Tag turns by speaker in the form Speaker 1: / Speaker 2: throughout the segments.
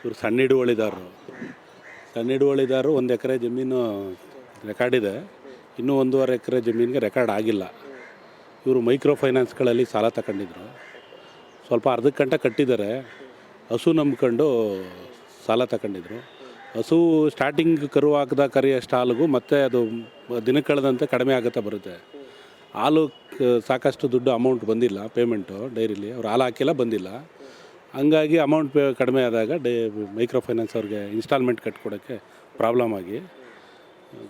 Speaker 1: ಇವರು ಸಣ್ಣ ಹಿಡುವಳಿದಾರರು ಸಣ್ಣ ಹಿಡುವಳಿದಾರರು ಒಂದು ಎಕರೆ ಜಮೀನು ರೆಕಾರ್ಡ್ ಇದೆ. ಇನ್ನೂ ಒಂದೂವರೆ ಎಕರೆ ಜಮೀನಿಗೆ ರೆಕಾರ್ಡ್ ಆಗಿಲ್ಲ. ಇವರು ಮೈಕ್ರೋ ಫೈನಾನ್ಸ್ಗಳಲ್ಲಿ ಸಾಲ ತಗೊಂಡಿದ್ರು ಸ್ವಲ್ಪ ಅರ್ಧ ಗಂಟೆ ಕಟ್ಟಿದ್ದಾರೆ. ಹಸು ನಂಬ್ಕೊಂಡು ಸಾಲ ತಗೊಂಡಿದ್ರು ಹಸು ಸ್ಟಾರ್ಟಿಂಗ್ ಕರು ಹಾಕಿದ ಕರಿಯ ಸ್ಟಾಲ್ಗೂ ಮತ್ತೆ ಅದು ದಿನ ಕಳೆದಂತೆ ಕಡಿಮೆ ಆಗುತ್ತಾ ಬರುತ್ತೆ. ಹಾಲು ಸಾಕಷ್ಟು ದುಡ್ಡು ಅಮೌಂಟ್ ಬಂದಿಲ್ಲ ಪೇಮೆಂಟು ಡೈರಿಲಿ. ಅವ್ರು ಹಾಲು ಹಾಕಿಲ್ಲ, ಬಂದಿಲ್ಲ. ಹಂಗಾಗಿ ಅಮೌಂಟ್ ಪೇ ಕಡಿಮೆ ಆದಾಗ ಡೇ ಮೈಕ್ರೋ ಫೈನಾನ್ಸ್ ಅವ್ರಿಗೆ ಇನ್ಸ್ಟಾಲ್ಮೆಂಟ್ ಕಟ್ಕೊಡೋಕ್ಕೆ ಪ್ರಾಬ್ಲಮ್ ಆಗಿ.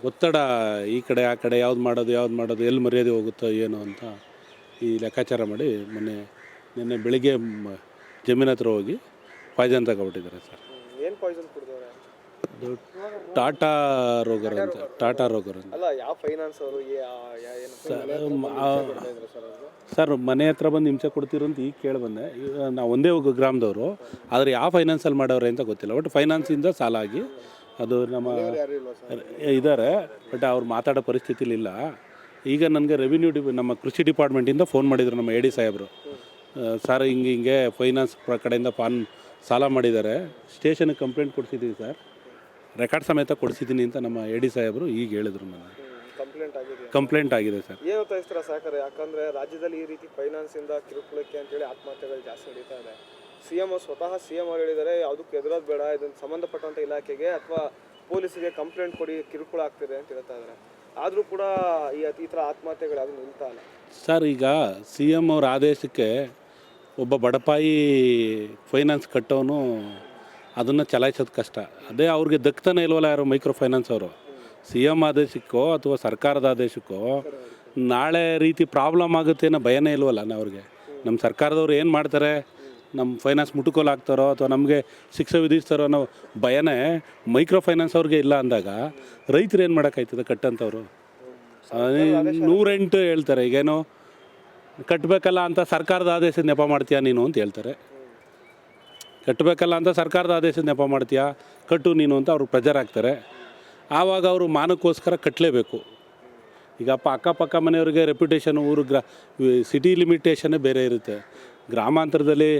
Speaker 1: ಒತ್ತಡ ಈ ಕಡೆ, ಆ ಕಡೆ, ಯಾವ್ದು ಮಾಡೋದು ಯಾವ್ದು ಮಾಡೋದು, ಎಲ್ಲಿ ಮರ್ಯಾದೆ ಹೋಗುತ್ತೋ ಏನೋ ಅಂತ ಈ ಲೆಕ್ಕಾಚಾರ ಮಾಡಿ ಮೊನ್ನೆ, ನಿನ್ನೆ ಬೆಳಿಗ್ಗೆ ಜಮೀನ ಹತ್ರ ಹೋಗಿ ಪಾಯ್ಸನ್ ತಗೊಬಿಟ್ಟಿದ್ದಾರೆ ಸರ್.
Speaker 2: ಏನು ಪಾಯ್ಸನ್
Speaker 1: ಅದು ಟಾಟಾ ರೋಗರ್ ಅಂತ ಟಾಟಾ ರೋಗರ್ ಅಂತ.
Speaker 2: ಅಲ್ಲ ಯಾವ ಫೈನಾನ್ಸ್ ಅವರು ಸರ್
Speaker 1: ಸರ್ ಮನೆ ಹತ್ರ ಬಂದು ಹಿಂಸೆ ಕೊಡ್ತೀರು ಅಂತ ಈಗ ಕೇಳಿ ಬಂದೆ. ಈಗ ನಾವು ಒಂದೇ ಗ್ರಾಮದವರು ಆದರೆ ಯಾವ ಫೈನಾನ್ಸಲ್ಲಿ ಮಾಡವ್ರೆ ಅಂತ ಗೊತ್ತಿಲ್ಲ. ಬಟ್ ಫೈನಾನ್ಸಿಂದ ಸಾಲ ಆಗಿ ಅದು ನಮ್ಮ ಇದ್ದಾರೆ ಬಟ್ ಅವ್ರು ಮಾತಾಡೋ ಪರಿಸ್ಥಿತಿಲಿಲ್ಲ ಈಗ ನನಗೆ ರೆವಿನ್ಯೂ ಡಿ ನಮ್ಮ ಕೃಷಿ ಡಿಪಾರ್ಟ್ಮೆಂಟಿಂದ ಫೋನ್ ಮಾಡಿದರು ನಮ್ಮ ಎ ಡಿ ಸಾಹೇಬರು. ಸರ್ ಹಿಂಗೆ ಹಿಂಗೆ ಫೈನಾನ್ಸ್ ಪ್ರ- ಕಡೆಯಿಂದ ಫಾನ್ ಸಾಲ ಮಾಡಿದ್ದಾರೆ. ಸ್ಟೇಷನ್ಗೆ ಕಂಪ್ಲೇಂಟ್ ಕೊಡ್ಸಿದ್ದೀವಿ ಸರ್. ರೆಕಾರ್ಡ್ ಸಮೇತ ಕೊಡಿಸಿದ್ದೀನಿ ಅಂತ ನಮ್ಮ ಎ ಡಿ ಸಾಹೇಬರು ಈಗ ಹೇಳಿದ್ರು ನನಗೆ
Speaker 2: ಕಂಪ್ಲೇಂಟ್ ಆಗಿದೆ.
Speaker 1: ಕಂಪ್ಲೇಂಟ್ ಆಗಿದೆ ಸರ್.
Speaker 2: ಏನು ತೋರಿಸ್ತೀರಾ ಸಹಕಾರ? ಯಾಕಂದ್ರೆ ರಾಜ್ಯದಲ್ಲಿ ಈ ರೀತಿ ಫೈನಾನ್ಸ್ ಇಂದ ಕಿರುಕುಳಕ್ಕೆ ಅಂತೇಳಿ ಆತ್ಮಹತ್ಯೆಗಳು ಜಾಸ್ತಿ ನಡೀತಾ ಇದೆ. ಸಿ ಎಂ ಸ್ವತಃ ಸಿ ಎಂ ಅವ್ರು ಹೇಳಿದ್ದಾರೆ ಯಾವುದಕ್ಕೆ ಎದುರೋದು ಬೇಡ ಇದನ್ನು ಸಂಬಂಧಪಟ್ಟಂಥ ಇಲಾಖೆಗೆ ಅಥವಾ ಪೊಲೀಸಿಗೆ ಕಂಪ್ಲೇಂಟ್ ಕೊಡಿ ಕಿರುಕುಳ ಆಗ್ತಿದೆ ಅಂತ ಹೇಳ್ತಾ ಇದ್ದಾರೆ ಆದರೂ ಕೂಡ ಈ ಈ ಥರ ಆತ್ಮಹತ್ಯೆಗಳು ಯಾವುದು ನಿಲ್ತಾ ಇಲ್ಲ.
Speaker 1: ಸರ್ ಈಗ ಸಿ ಎಂ ಅವ್ರ ಆದೇಶಕ್ಕೆ ಒಬ್ಬ ಬಡಪಾಯಿ ಫೈನಾನ್ಸ್ ಕಟ್ಟೋನು ಅದನ್ನು ಚಲಾಯಿಸೋದು ಕಷ್ಟ. ಅದೇ ಅವ್ರಿಗೆ ದಕ್ತಾನೆ ಇಲ್ವಲ್ಲ ಯಾರು ಮೈಕ್ರೋ ಫೈನಾನ್ಸ್ ಅವರು? ಸಿ ಎಂ ಆದೇಶಕ್ಕೋ ಅಥವಾ ಸರ್ಕಾರದ ಆದೇಶಕ್ಕೋ ನಾಳೆ ರೀತಿ ಪ್ರಾಬ್ಲಮ್ ಆಗುತ್ತೆ ಅನ್ನೋ ಭಯನೇ ಇಲ್ವಲ್ಲ ಅವ್ರಿಗೆ? ನಮ್ಮ ಸರ್ಕಾರದವ್ರು ಏನು ಮಾಡ್ತಾರೆ? ನಮ್ಮ ಫೈನಾನ್ಸ್ ಮುಟುಕೋಲು ಹಾಕ್ತಾರೋ ಅಥವಾ ನಮಗೆ ಶಿಕ್ಷೆ ವಿಧಿಸ್ತಾರೋ ಅನ್ನೋ ಭಯನೇ ಮೈಕ್ರೋ ಫೈನಾನ್ಸ್ ಅವ್ರಿಗೆ ಇಲ್ಲ ಅಂದಾಗ ರೈತರು ಏನು ಮಾಡೋಕ್ಕಾಯ್ತದೆ ಕಟ್ಟಂಥವ್ರು ನೂರೆಂಟು ಹೇಳ್ತಾರೆ ಈಗೇನು ಕಟ್ಟಬೇಕಲ್ಲ ಅಂತ ಸರ್ಕಾರದ ಆದೇಶ ನೆಪ ಮಾಡ್ತೀಯಾ ನೀನು ಅಂತ ಹೇಳ್ತಾರೆ. ಕಟ್ಟಬೇಕಲ್ಲ ಅಂತ ಸರ್ಕಾರದ ಆದೇಶ ನೆಪ ಮಾಡ್ತೀಯಾ ಕಟ್ಟು ನೀನು ಅಂತ ಅವರು ಪ್ರೆಜರ್ ಆಗ್ತಾರೆ. ಆವಾಗ ಅವರು ಮಾನಕ್ಕೋಸ್ಕರ ಕಟ್ಟಲೇಬೇಕು ಈಗ ಅಪ್ಪ ಅಕ್ಕಪಕ್ಕ ಮನೆಯವ್ರಿಗೆ ರೆಪ್ಯುಟೇಷನ್ ಊರು ಗ್ರಾ ಸಿಟಿ ಲಿಮಿಟೇಷನ್ನೇ ಬೇರೆ ಇರುತ್ತೆ. ಗ್ರಾಮಾಂತರದಲ್ಲಿ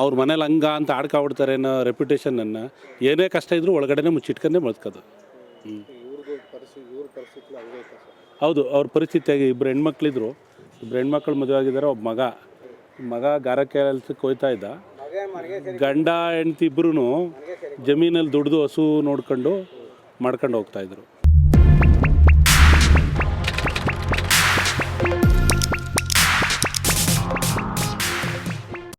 Speaker 1: ಅವ್ರ ಮನೇಲಿ ಹಂಗ ಅಂತ ಆಡ್ಕೊಬಿಡ್ತಾರೆ ಅನ್ನೋ ರೆಪ್ಯುಟೇಷನನ್ನು ಏನೇ ಕಷ್ಟ ಇದ್ದರೂ ಒಳಗಡೆ ಮುಚ್ಚಿಟ್ಕೊಂಡೇ ಬದುಕೋದು ಹೌದು, ಅವ್ರ ಪರಿಸ್ಥಿತಿಯಾಗಿ ಇಬ್ಬರು ಹೆಣ್ಮಕ್ಳಿದ್ರು. ಇಬ್ಬರು ಹೆಣ್ಮಕ್ಳು ಮದುವೆ ಆಗಿದ್ದಾರೆ, ಒಬ್ಬ ಮಗ. ಮಗ ಗಾರ ಕೆಲಸಕ್ಕೆ ಹೋಯ್ತಾ ಇದ್ದ. ಗಂಡ ಹೆಂಡ್ತಿ ಇಬ್ಬರೂ ಜಮೀನಲ್ಲಿ ದುಡ್ದು ಹಸು ನೋಡ್ಕೊಂಡು ಮಾಡ್ಕೊಂಡು ಹೋಗ್ತಾಯಿದ್ರು